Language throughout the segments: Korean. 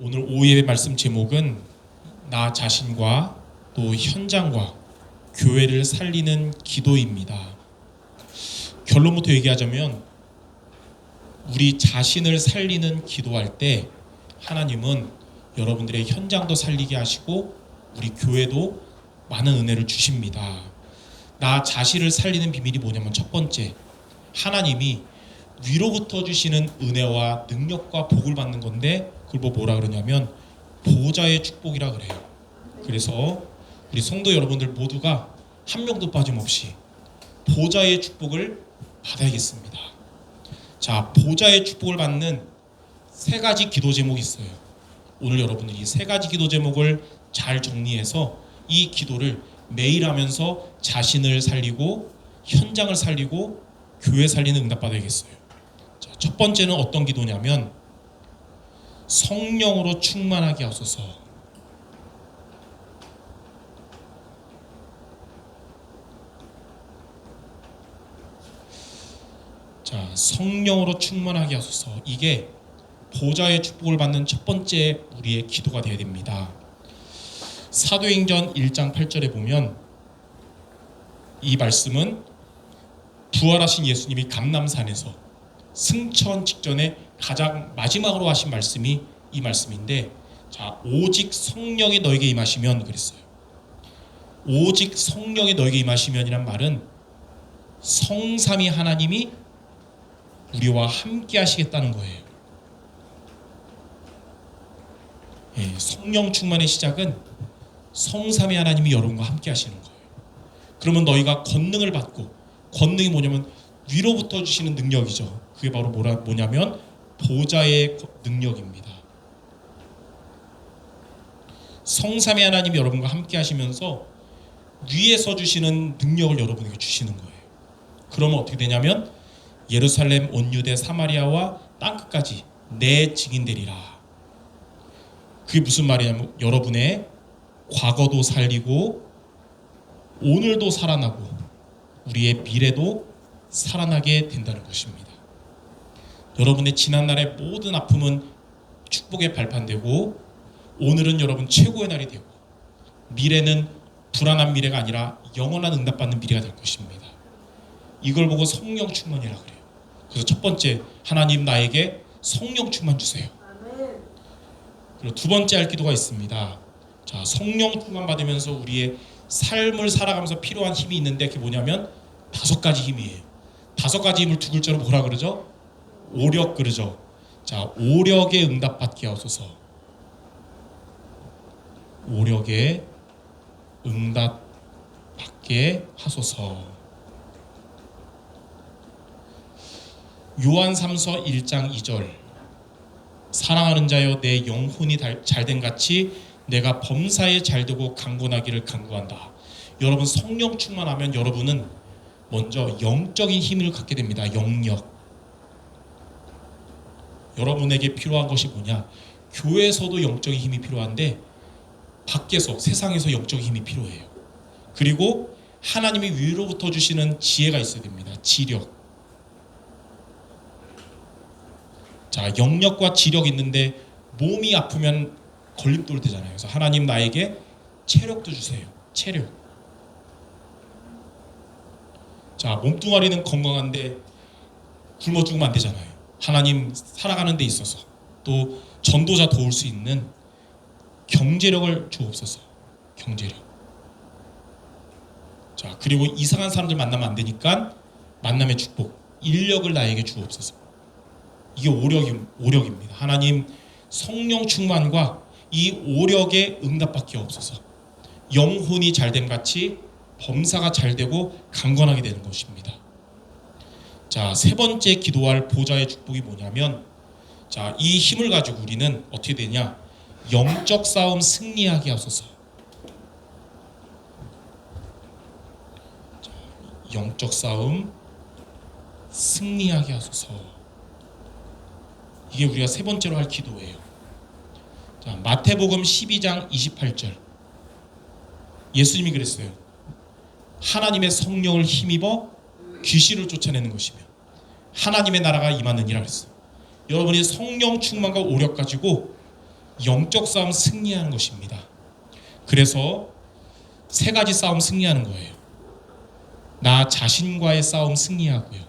오늘 오후의 말씀 제목은 나 자신과 또 현장과 교회를 살리는 기도입니다. 결론부터 얘기하자면 우리 자신을 살리는 기도할 때 하나님은 여러분들의 현장도 살리게 하시고 우리 교회도 많은 은혜를 주십니다. 나 자신을 살리는 비밀이 뭐냐면 첫 번째 하나님이 위로부터 주시는 은혜와 능력과 복을 받는 건데 그걸 뭐 뭐라 그러냐면 보좌의 축복이라 그래요. 그래서 우리 성도 여러분들 모두가 한 명도 빠짐없이 보좌의 축복을 받아야겠습니다. 자, 보좌의 축복을 받는 세 가지 기도 제목이 있어요. 오늘 여러분들이 세 가지 기도 제목을 잘 정리해서 이 기도를 매일 하면서 자신을 살리고 현장을 살리고 교회 살리는 응답 받아야겠어요. 자, 첫 번째는 어떤 기도냐면 성령으로 충만하게 하소서. 자, 성령으로 충만하게 하소서. 이게 보좌의 축복을 받는 첫 번째 우리의 기도가 되어야 됩니다. 사도행전 1장 8절에 보면 이 말씀은 부활하신 예수님이 감남산에서 승천 직전에 가장 마지막으로 하신 말씀이 이 말씀인데 자 오직 성령이 너에게 임하시면 그랬어요. 오직 성령이 너에게 임하시면이란 말은 성삼위 하나님이 우리와 함께 하시겠다는 거예요. 예, 성령 충만의 시작은 성삼위 하나님이 여러분과 함께 하시는 거예요. 그러면 너희가 권능을 받고 권능이 뭐냐면 위로부터 주시는 능력이죠. 그게 바로 뭐라 뭐냐면 보좌의 거- 능력입니다. 성삼위 하나님이 여러분과 함께 하시면서 위에서 주시는 능력을 여러분에게 주시는 거예요. 그러면 어떻게 되냐면 예루살렘 온 유대 사마리아와 땅 끝까지 내 증인되리라. 그게 무슨 말이냐면 여러분의 과거도 살리고 오늘도 살아나고 우리의 미래도 살아나게 된다는 것입니다. 여러분의 지난날의 모든 아픔은 축복의 발판되고 오늘은 여러분 최고의 날이 되고 미래는 불안한 미래가 아니라 영원한 응답받는 미래가 될 것입니다. 이걸 보고 성령 충만이라 그래요. 그래서 첫 번째 하나님 나에게 성령 충만 주세요. 그리고 두 번째 할 기도가 있습니다. 자, 성령 충만 받으면서 우리의 삶을 살아가면서 필요한 힘이 있는데 그게 뭐냐면 다섯 가지 힘이에요. 다섯 가지 힘을 두 글자로 뭐라 그러죠? 오력 그러죠. 자, 오력에 응답 받게 하소서. 오력에 응답 받게 하소서. 요한 3서 1장 2절 사랑하는 자여 내 영혼이 잘된 같이 내가 범사에 잘되고 강건하기를 간구한다. 여러분 성령 충만하면 여러분은 먼저 영적인 힘을 갖게 됩니다. 영력. 여러분에게 필요한 것이 뭐냐? 교회에서도 영적인 힘이 필요한데 밖에서 세상에서 영적인 힘이 필요해요. 그리고 하나님이 위로부터 주시는 지혜가 있어야 됩니다. 지력. 자, 영력과 지력 있는데 몸이 아프면 걸림돌 되잖아요. 그래서 하나님 나에게 체력도 주세요. 체력. 자, 몸뚱아리는 건강한데 굶어 죽으면 안 되잖아요. 하나님 살아가는 데 있어서 또 전도자 도울 수 있는 경제력을 주옵소서. 경제력. 자, 그리고 이상한 사람들 만나면 안 되니까 만남의 축복, 인력을 나에게 주옵소서. 이게 오력이, 오력입니다. 하나님 성령 충만과 이 오력에 응답받게 없어서 영혼이 잘됨 같이 범사가 잘되고 강건하게 되는 것입니다. 자, 세 번째 기도할 보좌의 축복이 뭐냐면 자, 이 힘을 가지고 우리는 어떻게 되냐? 영적 싸움 승리하게 하소서. 자, 영적 싸움 승리하게 하소서. 이게 우리가 세 번째로 할 기도예요. 자, 마태복음 12장 28절. 예수님이 그랬어요. 하나님의 성령을 힘입어 귀신을 쫓아내는 것이며 하나님의 나라가 임하느니라 그랬어요. 여러분이 성령 충만과 오력 가지고 영적 싸움 승리하는 것입니다. 그래서 세 가지 싸움 승리하는 거예요. 나 자신과의 싸움 승리하고요.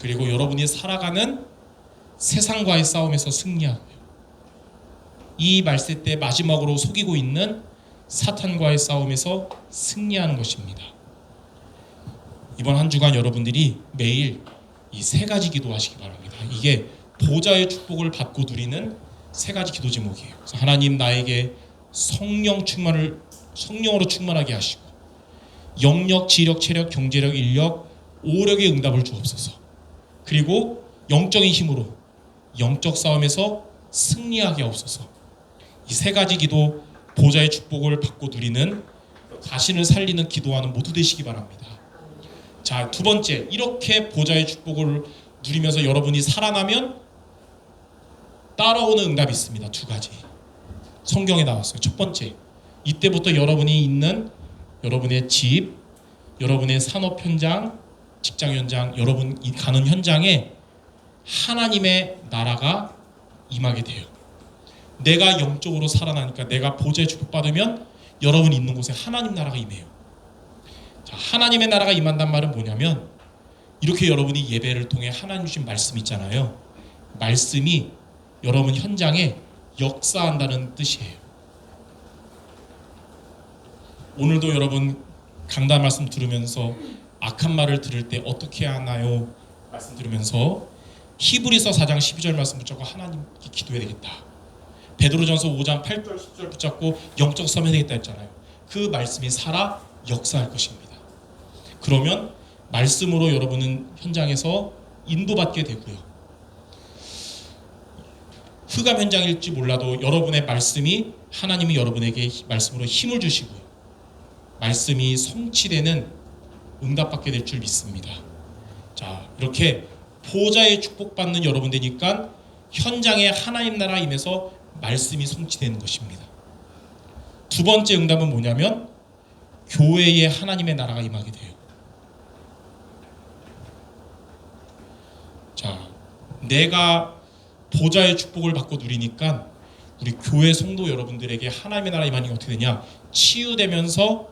그리고 여러분이 살아가는 세상과의 싸움에서 승리하고요. 이 말세 때 마지막으로 속이고 있는 사탄과의 싸움에서 승리하는 것입니다. 이번 한 주간 여러분들이 매일 이 세 가지 기도하시기 바랍니다. 이게 보좌의 축복을 받고 누리는 세 가지 기도 제목이에요. 하나님 나에게 성령 충만을 성령으로 충만하게 하시고 영력, 지력, 체력, 경제력, 인력, 오력의 응답을 주옵소서. 그리고 영적인 힘으로 영적 싸움에서 승리하게 하옵소서. 이 세 가지 기도 보좌의 축복을 받고 누리는 자신을 살리는 기도하는 모두 되시기 바랍니다. 자, 두 번째, 이렇게 보좌의 축복을 누리면서 여러분이 살아나면 따라오는 응답이 있습니다. 두 가지. 성경에 나왔어요. 첫 번째, 이때부터 여러분이 있는 여러분의 집, 여러분의 산업 현장, 직장 현장, 여러분이 가는 현장에 하나님의 나라가 임하게 돼요. 내가 영적으로 살아나니까 내가 보좌의 축복 받으면 여러분이 있는 곳에 하나님 나라가 임해요. 자, 하나님의 나라가 임한단 말은 뭐냐면 이렇게 여러분이 예배를 통해 하나님 주신 말씀 있잖아요. 말씀이 여러분 현장에 역사한다는 뜻이에요. 오늘도 여러분 강단 말씀 들으면서 악한 말을 들을 때 어떻게 하나요? 말씀 들으면서 히브리서 4장 12절 말씀 붙잡고 하나님께 기도해야 되겠다. 베드로전서 5장 8절 10절 붙잡고 영적 싸움 해야 되겠다 했잖아요. 그 말씀이 살아 역사할 것입니다. 그러면 말씀으로 여러분은 현장에서 인도받게 되고요. 흑암 현장일지 몰라도 여러분의 말씀이 하나님이 여러분에게 말씀으로 힘을 주시고요. 말씀이 성취되는 응답받게 될 줄 믿습니다. 자, 이렇게 보좌의 축복받는 여러분 되니까 현장에 하나님 나라 임해서 말씀이 성취되는 것입니다. 두 번째 응답은 뭐냐면 교회에 하나님의 나라가 임하게 돼요. 자, 내가 보좌의 축복을 받고 누리니까 우리 교회 성도 여러분들에게 하나님의 나라 임하니 어떻게 되냐? 치유되면서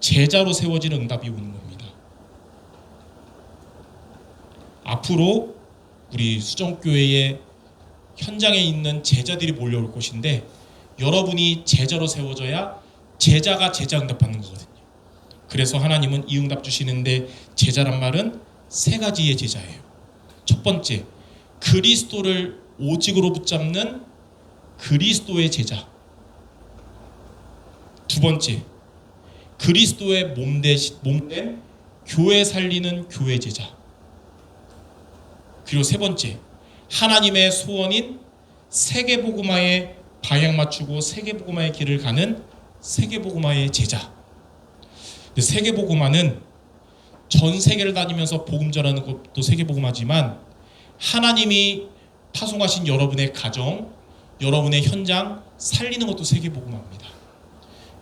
제자로 세워지는 응답이 오는 겁니다. 앞으로 우리 수정교회의 현장에 있는 제자들이 몰려올 것인데 여러분이 제자로 세워져야 제자가 제자 응답 받는 거거든요. 그래서 하나님은 이 응답 주시는데 제자란 말은 세 가지의 제자예요. 첫 번째, 그리스도를 오직으로 붙잡는 그리스도의 제자. 두 번째, 그리스도의 몸된 몸된 교회 살리는 교회 제자. 그리고 세 번째, 하나님의 소원인 세계복음화에 방향 맞추고 세계복음화의 길을 가는 세계복음화의 제자. 세계복음화는 전 세계를 다니면서 복음 전하는 것도 세계복음화지만 하나님이 파송하신 여러분의 가정, 여러분의 현장 살리는 것도 세계복음화입니다.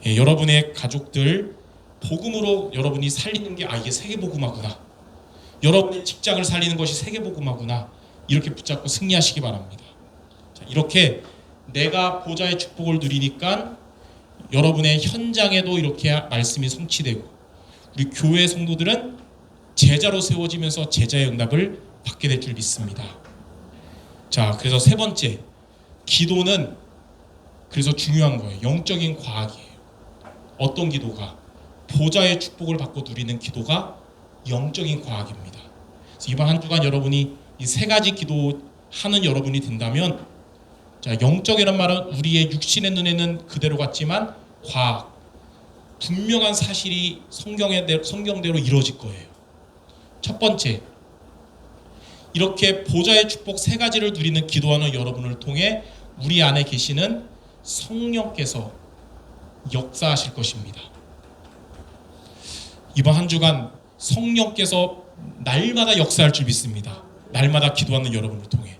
예, 여러분의 가족들 복음으로 여러분이 살리는 게 아 이게 세계복음화구나. 여러분의 직장을 살리는 것이 세계복음화구나. 이렇게 붙잡고 승리하시기 바랍니다. 자, 이렇게 내가 보좌의 축복을 누리니까 여러분의 현장에도 이렇게 말씀이 성취되고 우리 교회 성도들은 제자로 세워지면서 제자의 응답을 받게 될 줄 믿습니다. 자, 그래서 세 번째 기도는 그래서 중요한 거예요. 영적인 과학이에요. 어떤 기도가 보좌의 축복을 받고 누리는 기도가 영적인 과학입니다. 이번 한 주간 여러분이 이 세 가지 기도하는 여러분이 된다면 자 영적이란 말은 우리의 육신의 눈에는 그대로 같지만 과학 분명한 사실이 성경의 성경대로 이루어질 거예요. 첫 번째 이렇게 보좌의 축복 세 가지를 누리는 기도하는 여러분을 통해 우리 안에 계시는 성령께서 역사하실 것입니다. 이번 한 주간 성령께서 날마다 역사할 줄 믿습니다. 날마다 기도하는 여러분을 통해.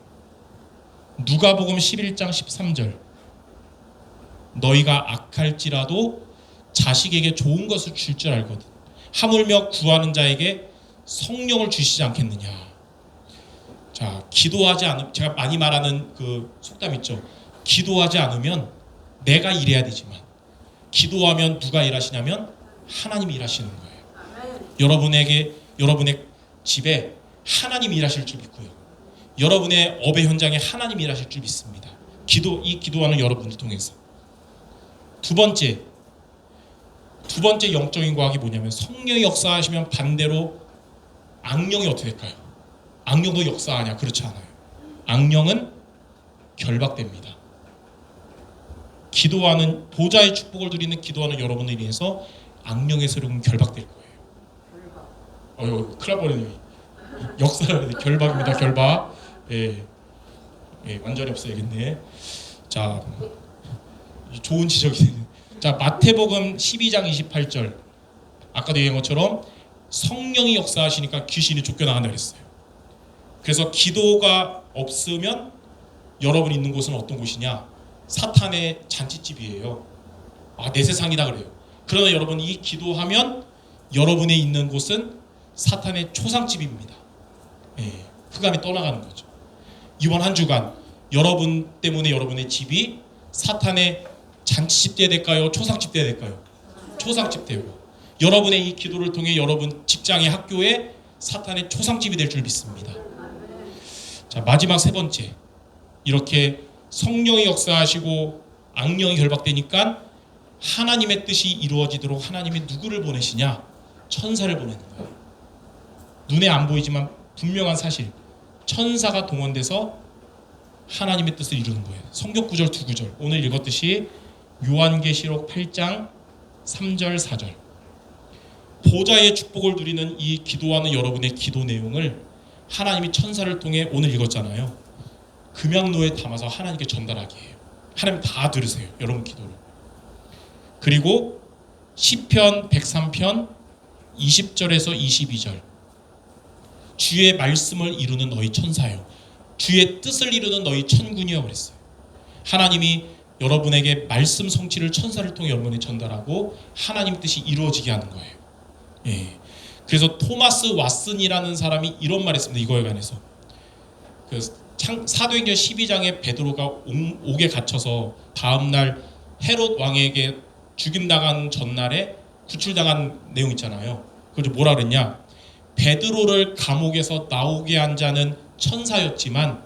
누가복음 11장 13절. 너희가 악할지라도 자식에게 좋은 것을 줄 줄 알거든. 하물며 구하는 자에게 성령을 주시지 않겠느냐. 자, 기도하지 않으 제가 많이 말하는 그 속담 있죠. 기도하지 않으면 내가 일해야 되지만 기도하면 누가 일하시냐면 하나님이 일하시는 거예요. 여러분에게 여러분의 집에 하나님이 일하실 줄 믿고요. 여러분의 업의 현장에 하나님이 일하실 줄 믿습니다. 기도 이 기도하는 여러분을 통해서 두 번째 두 번째 영적인 과학이 뭐냐면 성령이 역사하시면 반대로 악령이 어떻게 될까요? 악령도 역사하냐? 그렇지 않아요. 악령은 결박됩니다. 기도하는 보좌의 축복을 드리는 기도하는 여러분을 위해서 악령의 세력은 결박될 거예요. 어휴, 큰일 날 뻔했네. 역사 결박입니다. 결박. 예, 예, 완전히 없어야겠네. 자, 좋은 지적이네. 자, 마태복음 12장 28절. 아까도 얘기한 것처럼 성령이 역사하시니까 귀신이 쫓겨나간다 그랬어요. 그래서 기도가 없으면 여러분 있는 곳은 어떤 곳이냐? 사탄의 잔치집이에요. 아, 내 세상이다 그래요. 그러나 여러분 이 기도하면 여러분의 있는 곳은 사탄의 초상집입니다. 예, 흑암에 떠나가는 거죠. 이번 한 주간 여러분 때문에 여러분의 집이 사탄의 잔치집 때 될까요? 초상집 때 될까요? 초상집 되고 여러분의 이 기도를 통해 여러분 직장의 학교에 사탄의 초상집이 될 줄 믿습니다. 자 마지막 세 번째 이렇게 성령이 역사하시고 악령이 결박되니까 하나님의 뜻이 이루어지도록 하나님이 누구를 보내시냐? 천사를 보내는 거예요. 눈에 안 보이지만 분명한 사실. 천사가 동원돼서 하나님의 뜻을 이루는 거예요. 성경 구절 두 구절. 오늘 읽었듯이 요한계시록 8장 3절 4절. 보좌의 축복을 누리는 이 기도하는 여러분의 기도 내용을 하나님이 천사를 통해 오늘 읽었잖아요. 금양로에 담아서 하나님께 전달하게 해요. 하나님 다 들으세요. 여러분 기도를. 그리고 시편 103편 20절에서 22절. 주의 말씀을 이루는 너희 천사요. 주의 뜻을 이루는 너희 천군이여 그랬어요. 하나님이 여러분에게 말씀 성취를 천사를 통해 여러분에 전달하고 하나님 뜻이 이루어지게 하는 거예요. 예. 그래서 토마스 왓슨이라는 사람이 이런 말했습니다. 이거에 관해서. 그 창, 사도행전 12장에 베드로가 옥- 옥에 갇혀서 다음 날 헤롯 왕에게 죽임 당한 전날에 구출당한 내용 있잖아요. 그래서 뭐라 그랬냐? 베드로를 감옥에서 나오게 한 자는 천사였지만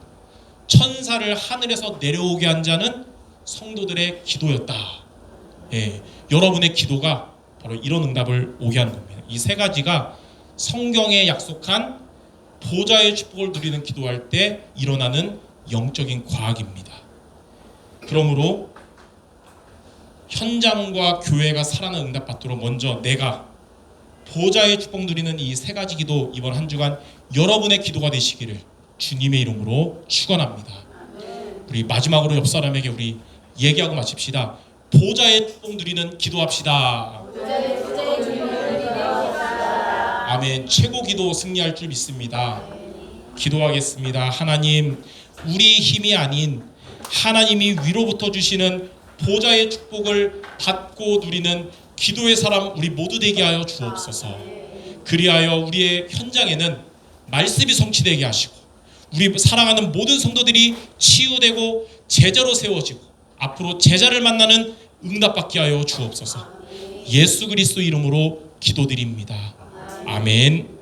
천사를 하늘에서 내려오게 한 자는 성도들의 기도였다. 예, 여러분의 기도가 바로 이런 응답을 오게 하는 겁니다. 이 세 가지가 성경에 약속한 보좌의 축복을 누리는 기도할 때 일어나는 영적인 과학입니다. 그러므로 현장과 교회가 살아나는 응답받도록 먼저 내가 보좌의 축복 누리는 이 세 가지 기도 이번 한 주간 여러분의 기도가 되시기를 주님의 이름으로 축원합니다. 우리 마지막으로 옆 사람에게 우리 얘기하고 마칩시다. 보좌의 축복 누리는 기도합시다. 아멘. 최고 기도 승리할 줄 믿습니다. 기도하겠습니다. 하나님, 우리 힘이 아닌 하나님이 위로부터 주시는 보좌의 축복을 받고 누리는 기도의 사람 우리 모두 되게 하여 주옵소서. 그리하여 우리의 현장에는 말씀이 성취되게 하시고 우리 사랑하는 모든 성도들이 치유되고 제자로 세워지고 앞으로 제자를 만나는 응답받게 하여 주옵소서. 예수 그리스도 이름으로 기도드립니다. 아멘.